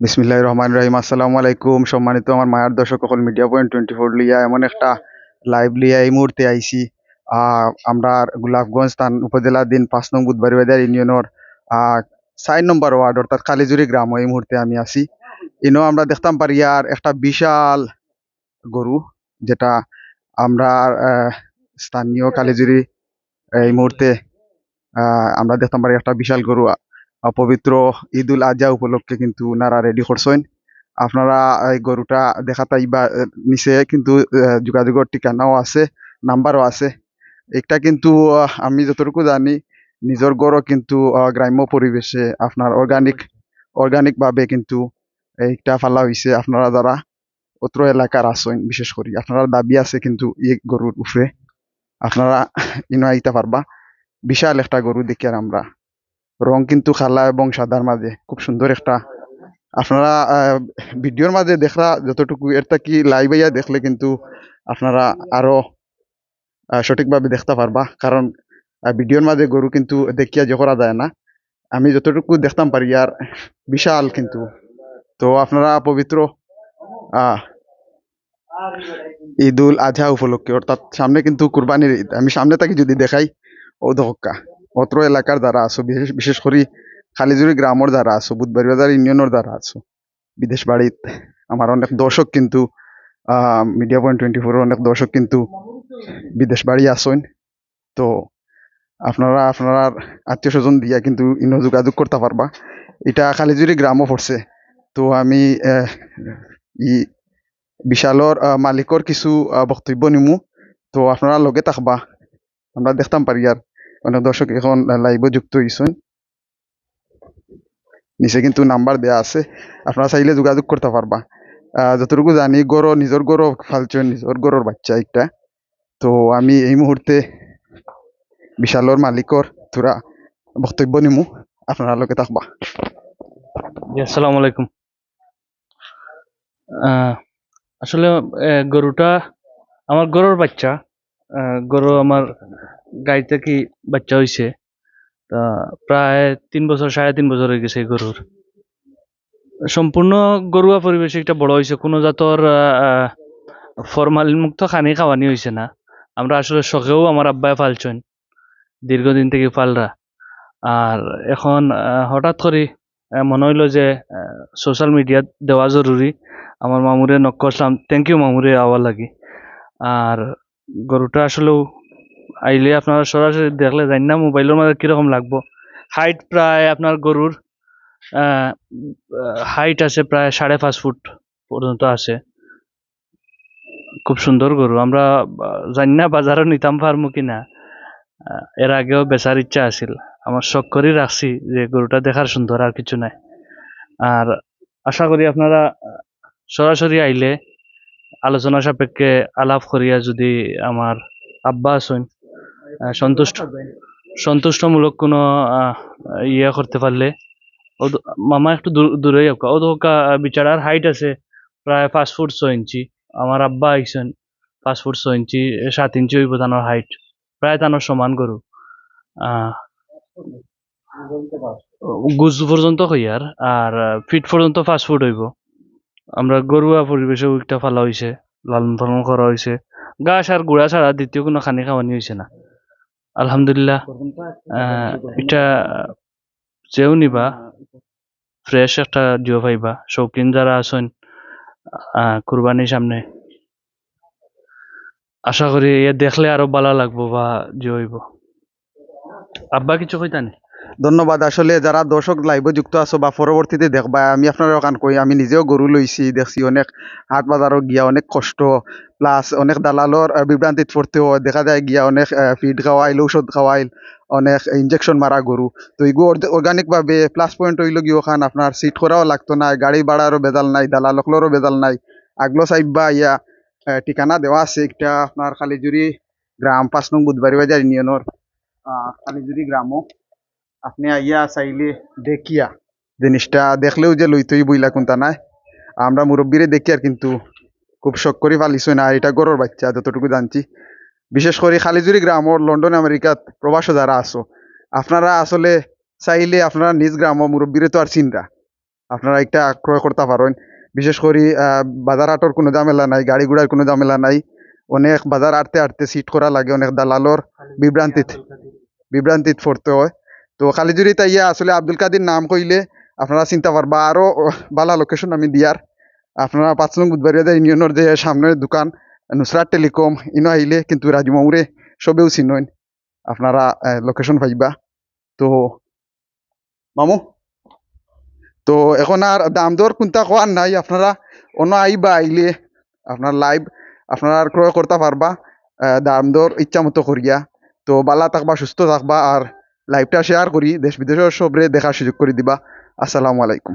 বিসমিল্লাহ রহমান রহিম আসসালামু আলাইকুম। সম্মানিত আমার মায়ার দর্শক সকল মিডিয়া পয়েন্ট টোয়েন্টি ফোর লিয়া এমন একটা লাইভ লিয়া এই মুহূর্তে আইসি আমরা গোলাপগঞ্জ স্থান দিন পাঁচ নং বুধবাড়ি বাজার ইউনিয়নের চার নম্বর ওয়ার্ড অর্থাৎ কালিজুরি গ্রাম এই মুহূর্তে আমি আছি। ইনো আমরা দেখতাম পারি আর একটা বিশাল গরু, যেটা আমরা স্থানীয় কালিজুরি এই মুহূর্তে আমরা দেখতাম পারি একটা বিশাল গরু। পবিত্র ঈদ উল আজহা উপলক্ষে কিন্তু ওনারা রেডি করছেন। আপনারা এই গরুটা দেখাতাই বা নিচে কিন্তু যোগাযোগের ঠিকানাও আছে, নাম্বারও আছে। একটা কিন্তু আমি যতটুকু জানি, নিজের গরু কিন্তু গ্রাম্য পরিবেশে আপনার অর্গানিক অর্গানিক ভাবে কিন্তু এইটা ফালা হয়েছে আপনারা যারা অত্র এলাকার আছেন, বিশেষ করে, আপনারা দাবি আছে কিন্তু এই গরুর উপরে। আপনারা ইনো আইতে পারবা। বিশাল একটা গরু দেখি আর আমরা রং কিন্তু খালা এবং সাদার মাঝে। খুব সুন্দর একটা। আপনারা ভিডিওর মাঝে দেখরা যতটুকু এটা কি লাইভ আইয়া দেখলে কিন্তু আপনারা আরও সঠিকভাবে দেখতে পারবা। কারণ ভিডিওর মাঝে গরু কিন্তু দেখিয়া যে করা যায় না। আমি যতটুকু দেখতাম পারি, আর বিশাল কিন্তু। তো আপনারা পবিত্র ঈদ উল আজহা উপলক্ষে, অর্থাৎ সামনে কিন্তু কুরবানির ঈদ। আমি সামনে থাকি যদি দেখাই, ও দহকা অত্র এলাকার দ্বারা আছো, বিশেষ বিশেষ করে খালিজুরি গ্রামের দ্বারা আছো, বুধবাড়ি বাজার ইউনিয়নের দ্বারা আছো, বিদেশ বাড়িত আমার অনেক দর্শক কিন্তু মিডিয়া পয়েন্ট টোয়েন্টি ফোরের অনেক দর্শক কিন্তু বিদেশ বাড়ি আসেন তো আপনারা আপনারা আত্মীয় স্বজন দিয়া কিন্তু ইনো যোগাযোগ করতে পারবা। এটা খালিজুরি গ্রামও পড়ছে। তো আমি ই বিশালর মালিকর কিছু বক্তব্য নিমু। তো আপনারা লগে থাকবা। আমরা দেখতাম পারি আর অনেক দর্শক এখন লাইভে যুক্ত হয়েছেন নিচে কিন্তু নাম্বার দেয়া আছে। আপনারা চাইলে যোগাযোগ করতে পারবা। যতটুকু জানি, গরো, নিজের গরো ফালছেন নিজের গরোর বাচ্চা একটা। তো আমি এই মুহূর্তে বিশালর মালিকর তোরা বক্তব্য নিমু। আপনারা লগে থাকবা। আসসালামু আলাইকুম। আসলে গরুটা আমার গরুর বাচ্চা। গরু আমার গাই থেকে বাচ্চা হয়েছে তা প্রায় তিন বছর, সাড়ে তিন বছর হয়ে গেছে গরুর। সম্পূর্ণ গরুয়া পরিবেশে একটা বড় হয়েছে কোনো জাতর ফরমালিন মুক্ত খানি খাওয়ানি হয়েছে না। আমরা আসলে শখেও আমার আব্বাই ফালছেন দীর্ঘদিন থেকে ফালরা আর এখন হঠাৎ করে মনে হইল যে সোশ্যাল মিডিয়াত দেওয়া জরুরি। আমার মামুরে নক করলাম থ্যাংক ইউ মামুরে, আওয়ার লাগি। আর গরুটা আসলেও আইলে আপনারা সরাসরি দেখলে জানি না মোবাইলের মধ্যে কীরকম লাগবো। হাইট প্রায় আপনার গরুর হাইট আছে প্রায় সাড়ে পাঁচ ফুট পর্যন্ত আছে। খুব সুন্দর গরু। আমরা জানি না বাজারও নিতাম পারব কিনা এর আগেও বেচার ইচ্ছা আছিল। আমার শখ করে রাখছি যে গরুটা দেখার সুন্দর, আর কিছু নাই। আর আশা করি আপনারা সরাসরি আইলে আলোচনা সাপেক্ষে আলাপ করিয়া যদি আমার আব্বা আহ, সন্তুষ্ট সন্তুষ্টমূলক কোনো ইয়ে করতে পারলে মামা একটু দূর- হোক। ও তো বিচারার হাইট আছে প্রায় পাঁচ ফুট ছ ইঞ্চি। আমার আব্বা আইসেন পাঁচ ফুট ছয় ইঞ্চি সাত ইঞ্চি হইব তানোর হাইট প্রায় তানোর সমান আহ গুজ পর্যন্ত হইয়ার আর ফিট পর্যন্ত পাঁচ ফুট হইব। আমরা গরুয়া পরিবেশে একটা ফালা হয়েছে লালন পালন করা হয়েছে ঘাস আর গুড়া ছাড়া দ্বিতীয় কোনো খানি খাওয়ানি হয়েছে না। আলহামদুলিল্লাহ এটা যেও নিবা, ফ্রেশ একটা জিও পাইবা। শৌখিন যারা আছেন কুরবানির সামনে। আশা করি এ দেখলে আরও ভালো লাগবো বা জিও হইব। আব্বা কিছু কইতানি? ধন্যবাদ। আসলে যারা দর্শক লাইভে যুক্ত আছো বা পরবর্তীতে দেখবা, আমি আপনার কান কই, আমি নিজেও গরু লইছি, দেখছি অনেক হাট বাজারও গিয়া অনেক কষ্ট প্লাস অনেক দালালর বিভ্রান্তিত পড়তে হয় দেখা যায় গিয়া অনেক ফিড খাওয়াইল, ঔষধ খাওয়াইল, অনেক ইনজেকশন মারা গরু। তো এগুলো অর্গানিক ভাবে প্লাস পয়েন্ট হইল গিয়ে ওখান, আপনার সিট করাও লাগতো না গাড়ি ভাড়ারও বেজাল নাই, দালালকলরও বেজাল নাই। আগলো সাইবা ইয়া ঠিকানা দেওয়া আছে একটা, আপনার খালিজুরি গ্রাম, পাঁচ নং বুধবাড়ি বাজার ইউনিয়নের খালিজুরি গ্রামও। আপনি আইয়া চাইলে দেখিয়া জিনিসটা দেখলেও যে লইতই বইলা কোনটা নাই। আমরা মুরব্বীরে দেখি আর কিন্তু খুব শখ করে পালিছই না, আর এটা গরুর বাচ্চা, যতটুকু জানছি। বিশেষ করে খালিজুরি গ্রামর লন্ডন, আমেরিকাত প্রবাস যারা আছো, আপনারা আসলে চাইলে আপনারা নিজ গ্রাম মুরব্বীরে তো আর চিনরা আপনারা একটা ক্রয় করতে পারেন। বিশেষ করে বাজার হাটর কোনো ঝামেলা নাই, গাড়ি ঘোড়ার কোনো ঝামেলা নাই। অনেক বাজার আটতে আটতে সিট করা লাগে, অনেক দালালর বিভ্রান্তিত বিভ্রান্তিত পড়তে হয়। তো খালিজুরি তাইয়া আসলে আব্দুল কাদির নাম কইলে আপনারা চিন্তা পারবা আরও বালা লোকেশন আমি দিয়ার। আপনারা পাঁচ নং বুধবারিয়া ইউনিয়নের যে সামনের দোকান, নুসরাত টেলিকম, ইনো আইলে কিন্তু রাজমৌরে সবেও চিনইন। আপনারা লোকেশন পাইবা। তো মামু, তো এখন আর দাম দর কোনটা কোয়ার নাই, আপনারা অন্য আইবা আইলে আপনার লাইভ আপনারা ক্রয় করতে পারবা দাম দর ইচ্ছা মতো করিয়া তো বালা থাকবা, সুস্থ থাকবা আর লাইভটা শেয়ার করি দেশ বিদেশের সবরে দেখার সুযোগ করে দিবা। আসসালামু আলাইকুম।